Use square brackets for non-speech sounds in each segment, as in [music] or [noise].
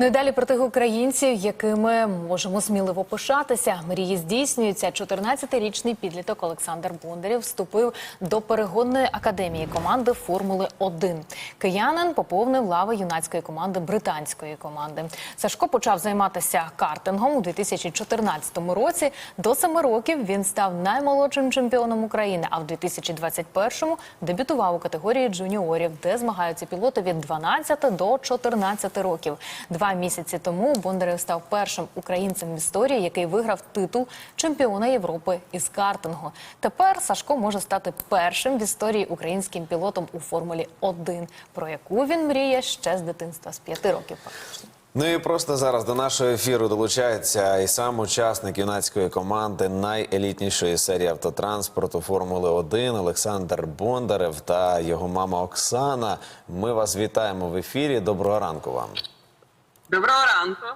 Ну і далі про тих українців, якими можемо сміливо пишатися. Мрії здійснюються. 14-річний підліток Олександр Бондарєв вступив до перегонної академії команди Формули 1 Киянин поповнив лави юнацької команди британської команди. Сашко почав займатися картингом у 2014 році. До семи років він став наймолодшим чемпіоном України. А в 2021-му дебютував у категорії джуніорів, де змагаються пілоти від 12 до 14 років. Два місяці тому Бондарєв став першим українцем в історії, який виграв титул чемпіона Європи із картингу. Тепер Сашко може стати першим в історії українським пілотом у Формулі 1, про яку він мріє ще з дитинства, з п'яти років. Ну і просто зараз до нашого ефіру долучається і сам учасник юнацької команди найелітнішої серії автотранспорту Формули 1 Олександр Бондарев та його мама Оксана. Ми вас вітаємо в ефірі. Доброго ранку вам. Доброго ранку.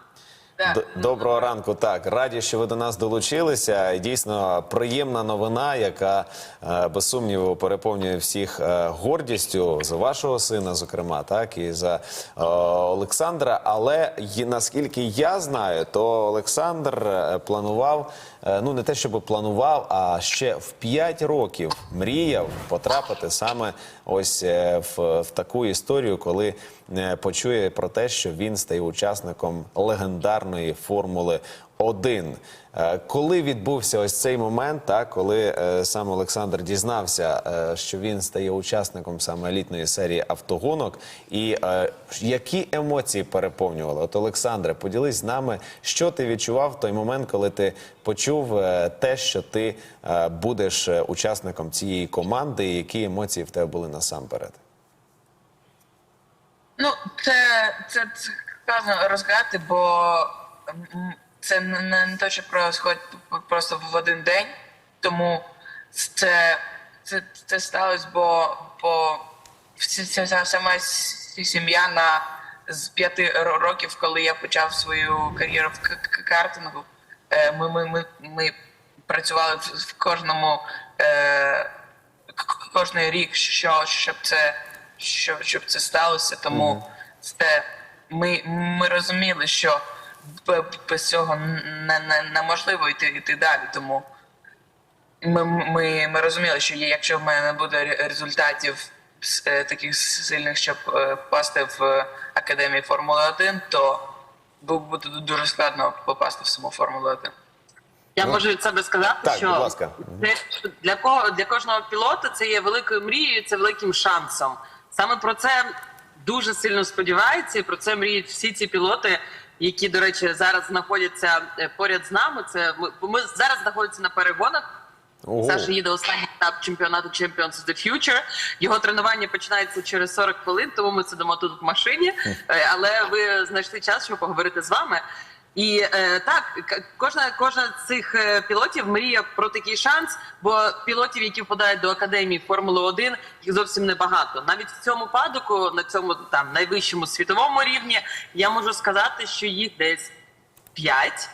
Доброго ранку. Так, раді, що ви до нас долучилися. Дійсно приємна новина, яка е, без сумніву переповнює всіх е, гордістю за вашого сина, зокрема, так і за е, Олександра. Але й- наскільки я знаю, то Олександр планував. Е, Ну, не те, щоб планував, а ще в 5 років мріяв потрапити саме ось е, в, в таку історію, коли е, почує про те, що він стає учасником легендарної формули 1 Е, Коли відбувся ось цей момент, так коли е, сам Олександр дізнався, е, що він стає учасником саме елітної серії автогонок, і які емоції переповнювали? От Олександре, поділись з нами, що ти відчував в той момент, коли ти почув те, що ти будеш учасником цієї команди, і які емоції в тебе були насамперед? Ну, це, це, це розказати, бо це не, не не те, що происходить просто в один день. Тому це, це, це сталося, бо, бо ця сама сім'я на з п'яти ро- років, коли я почав свою кар'єру в картингу, е, ми, ми, ми, ми працювали в, кожному е, кожний рік, що щоб це щоб, щоб це сталося. Тому це ми, ми розуміли, що без цього не, не, неможливо йти, йти далі. Тому ми, ми, ми розуміли, що якщо в мене не буде результатів е, таких сильних, щоб е, попасти в академію Формули 1, то бу- буде дуже складно попасти в саму Формулу 1. Я можу від себе сказати, Так, що будь ласка. це для кого для кожного пілота це є великою мрією, це великим шансом. Саме про це дуже сильно сподіваються, і про це мріють всі ці пілоти, які, до речі, зараз знаходяться е, поряд з нами. Це ми, ми зараз знаходимося на перегонах. Ого. Саша їде останній етап чемпіонату Champions of the Future. Його тренування починається через 40 хвилин, тому ми сидимо тут в машині. Е, Але ви знайшли час, щоб поговорити з вами. І е, так, кожна кожна з цих е, пілотів мріє про такий шанс, бо пілотів, які впадають до академії Формули 1, їх зовсім небагато. Навіть в цьому падоку, на цьому там найвищому світовому рівні, я можу сказати, що їх десь 5.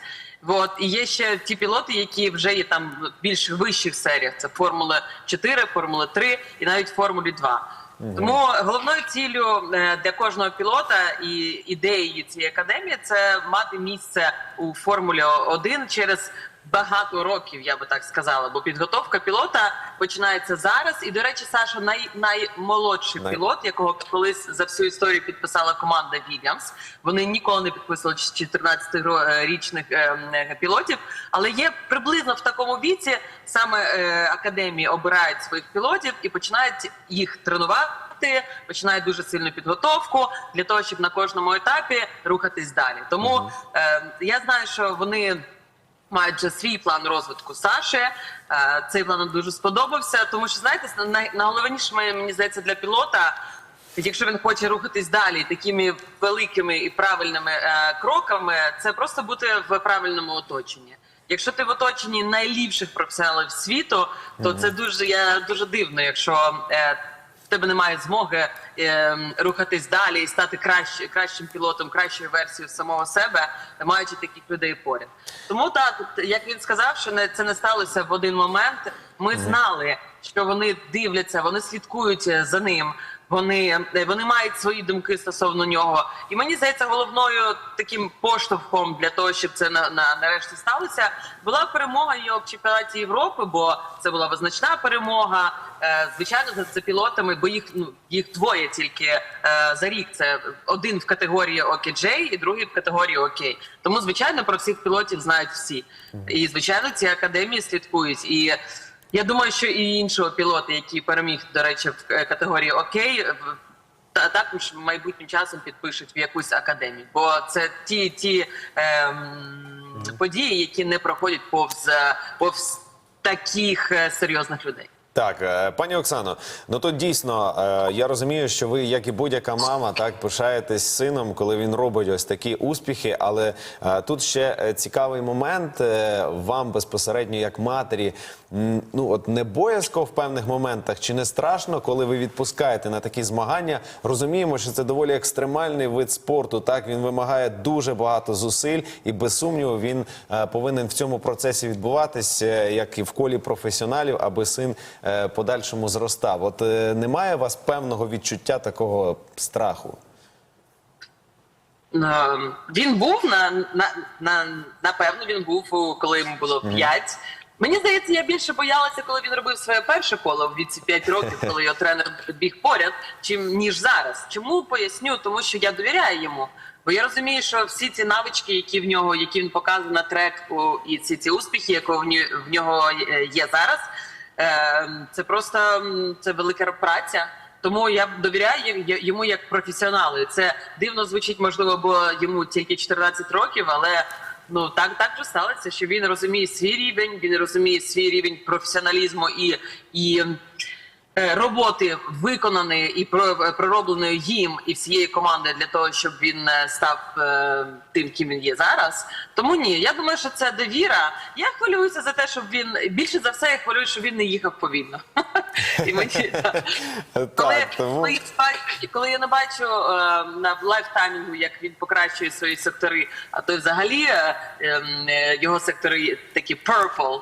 От і є ще ті пілоти, які вже є там більш вищих серіях. Це Формула 4, Формула 3 і навіть Формулі 2. Тому головною ціллю е, для кожного пілота і ідеєю цієї академії це мати місце у Формулі 1 через багато років, я би так сказала. Бо підготовка пілота починається зараз. І до речі, Саша най, наймолодший Най- пілот, якого колись за всю історію підписала команда Williams. Вони ніколи не підписували 14-річних е, пілотів, але є приблизно в такому віці саме е, академії обирають своїх пілотів і починають їх тренувати. Починають дуже сильну підготовку для того, щоб на кожному етапі рухатись далі. Тому е, я знаю, що вони мають вже свій план розвитку Саші. Е, Цей план дуже сподобався, тому що знаєте, най- найголовніше мені здається для пілота. Якщо він хоче рухатись далі такими великими і правильними е, кроками, це просто бути в правильному оточенні. Якщо ти в оточенні найліпших професіоналів світу, то це дуже я дуже дивно, якщо е, в тебе немає змоги е, рухатись далі і стати краще, кращим пілотом, кращою версією самого себе, маючи таких людей поряд. Тому так, як він сказав, що не це не сталося в один момент. Ми знали, що вони дивляться, вони слідкують е, за ним. Вони, е, вони мають свої думки стосовно нього. І мені здається, головною таким поштовхом для того, щоб це на, на нарешті сталося, була перемога його в чемпіонаті Європи, бо це була визначна перемога. Е, звичайно, за, за пілотами, бо їх ну їх двоє тільки е, за рік. Це один в категорії ОКДЖ і другий в категорії ОК. Тому, звичайно, про всіх пілотів знають всі. І звичайно, ці академії слідкують. І я думаю, що і іншого пілота, який переміг, до речі, в е, категорії ОК, в- та також майбутнім часом підпишуть в якусь академію. Бо це ті, ті ем, події, які не проходять повз, е, повз таких е, серйозних людей. Так, е, пані Оксано, ну тут дійсно е, я розумію, що ви, як і будь-яка мама, так пишаєтесь сином, коли він робить ось такі успіхи. Але е, тут ще е, цікавий момент е, вам безпосередньо як матері. Ну от не боязко в певних моментах, чи не страшно, коли ви відпускаєте на такі змагання? Розуміємо, що це доволі екстремальний вид спорту. Так він вимагає дуже багато зусиль, і без сумніву він е, повинен в цьому процесі відбуватись, е, як і в колі професіоналів, аби син е, подальшому зростав. От е, немає у вас певного відчуття такого страху? Він був на, на, на напевно, він був коли йому було 5. Мені здається, я більше боялася, коли він робив своє перше коло в віці 5 років, коли його тренер біг поряд, чим ніж зараз. Чому поясню? Тому що я довіряю йому. Бо я розумію, що всі ці навички, які в нього, які він показує на треку, і ці ці успіхи, які в нього є- є зараз, е, це просто це велика праця. Тому я довіряю йому як професіоналу. Це дивно звучить, можливо, бо йому тільки 14 років, але ну так так вже сталося, що він розуміє свій рівень, він розуміє свій рівень професіоналізму і, і е, роботи виконаної і про- проробленої їм і всієї команди для того, щоб він е, став е, тим, ким він є зараз. Тому ні, я думаю, що це довіра. Я хвилююся за те, щоб він більше за все я хвилююся, щоб він не їхав повільно. [laughs] І мені [laughs] коли, тому коли, я бачу- коли я не бачу е, на лайфтаймінгу, як він покращує свої сектори, а то й взагалі е, ем, е, його сектори такі purple,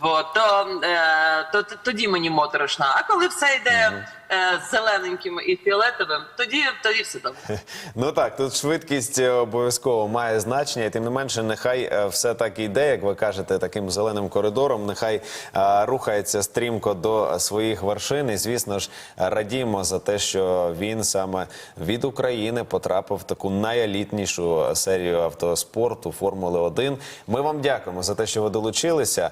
вот, то, е, то, то тоді мені моторошно. А коли все йде е, зелененьким і фіолетовим, тоді, тоді все добре. Ну так, тут швидкість е, обов'язково має значення, і тим не менше, нехай е, все так і йде, як ви кажете, таким зеленим коридором. Нехай е, рухається стрімко до своїх вершин. І звісно ж, радіємо за те, що він саме від України потрапив в таку найелітнішу серію автоспорту Формули 1 Ми вам дякуємо за те, що ви долучилися.